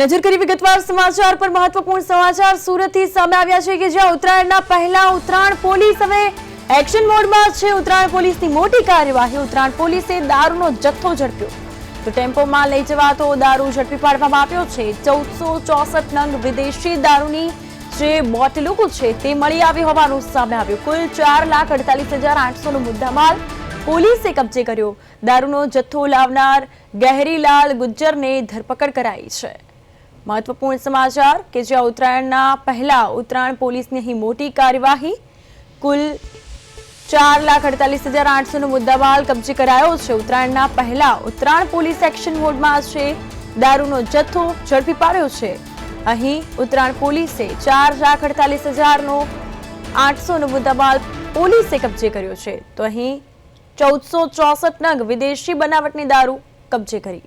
નજર કરી વિગતવાર સમાચાર પર મહત્વપૂર્ણ સમાચાર સુરતથી સામે આવ્યા છે કે જ્યાં ઉત્તરાયણના પહેલા ઉત્તરાયણ પોલીસ હવે એક્શન મોડમાં છે. ઉત્તરાયણ પોલીસની મોટી કાર્યવાહી. ઉત્તરાયણ પોલીસે દારૂનો જથ્થો ઝડપ્યો. તો ટેમ્પોમાં લઈ જવાતો દારૂ ઝડપી પાડવામાં આવ્યો છે. ચૌદસો ચોસઠ નંગ વિદેશી દારૂની જે બોટલો છે તે મળી આવી હોવાનું સામે આવ્યું. કુલ ચાર લાખ અડતાલીસ હજાર આઠસો નો મુદ્દામાલ પોલીસે કબજે કર્યો. દારૂનો જથ્થો લાવનાર ગહેરીલાલ ગુજ્જરને ધરપકડ કરાઈ છે. મહત્વપૂર્ણ સમાચાર કે જ્યાં ઉત્તરાયણના પહેલા ઉત્તરાયણ પોલીસની અહીં મોટી કાર્યવાહી, કુલ ચાર લાખ અડતાલીસ હજાર આઠસો નો મુદ્દામાલ કબજે કરાયો છે. ઉત્તરાયણના પહેલા ઉત્તરાયણ પોલીસ એક્શન મોડમાં છે દારૂનો જથ્થો ઝડપી પાડ્યો છે. અહીં ઉત્તરાયણ પોલીસે ચાર લાખ અડતાલીસ હજારનો આઠસો નો મુદ્દામાલ પોલીસે કબજે કર્યો છે. તો અહીં ચૌદસો ચોસઠ નગ વિદેશી બનાવટની દારૂ કબજે કરી.